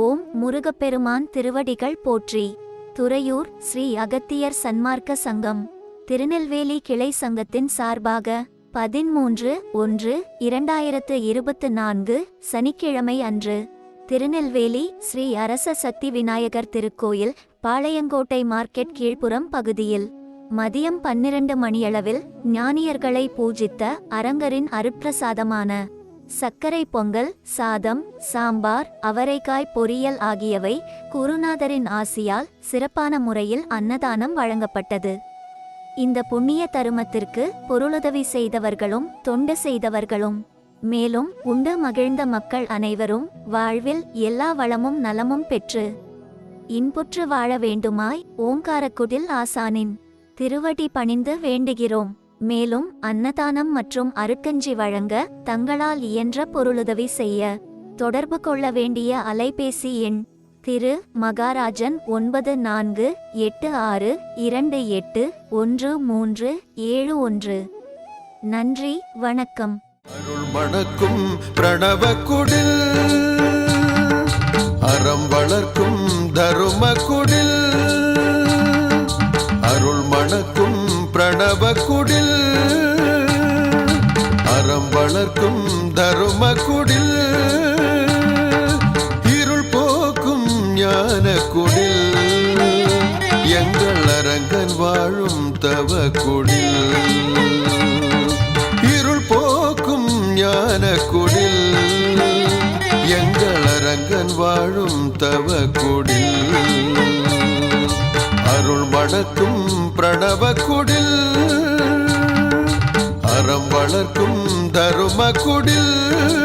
ஓம் முருகப்பெருமான் திருவடிகள் போற்றி. துறையூர் ஸ்ரீ அகத்தியர் சன்மார்க்க சங்கம். திருநெல்வேலி கிளை சங்கத்தின் சார்பாக பதிமூன்று ஒன்று இரண்டாயிரத்து இருபத்து நான்கு சனிக்கிழமை அன்று திருநெல்வேலி ஸ்ரீ அரச சக்தி விநாயகர் திருக்கோயில் பாளையங்கோட்டை மார்க்கெட் கீழ்ப்புறம் பகுதியில் மதியம் பன்னிரண்டு மணியளவில் ஞானியர்களை பூஜித்த அரங்கரின் அருட்பிரசாதமான சர்க்கரை பொங்கல் சாதம் சாம்பார் அவரைக்காய் பொரியல் ஆகியவை குருநாதரின் ஆசியால் சிறப்பான முறையில் அன்னதானம் வழங்கப்பட்டது. இந்த புண்ணிய தருமத்திற்கு பொருளுதவி செய்தவர்களும் தொண்டு செய்தவர்களும் மேலும் உண்டு மகிழ்ந்த மக்கள் அனைவரும் வாழ்வில் எல்லா வளமும் நலமும் பெற்று இன்புற்று வாழ வேண்டுமாய் ஓங்காரக்குடில் ஆசானின் திருவடி பணிந்து வேண்டுகிறோம். மேலும் அன்னதானம் மற்றும் அருக்கஞ்சி வழங்க தங்களால் இயன்ற பொருளுதவி செய்ய தொடர்பு கொள்ள வேண்டிய அலைபேசி எண் திரு மகாராஜன் ஒன்பது நான்கு எட்டு ஆறு இரண்டு எட்டு ஒன்று மூன்று ஏழு ஒன்று. நன்றி வணக்கம். அருள் மணக்கும் பிரணவ குடில் அறம் வளர்க்கும் தரும குடில். மலர்க்கும் வளர்க்கும் தரும குடில் இருள் போக்கும் ஞான குடில் எங்கள் அரங்கன் வாழும் தவ குடில் இருள் போக்கும் ஞான குடில் எங்கள் அரங்கன் வாழும் தவ குடில் அருள் மணக்கும் பிரணவ குடில் அறம் வளர்க்கும் தரும குடில்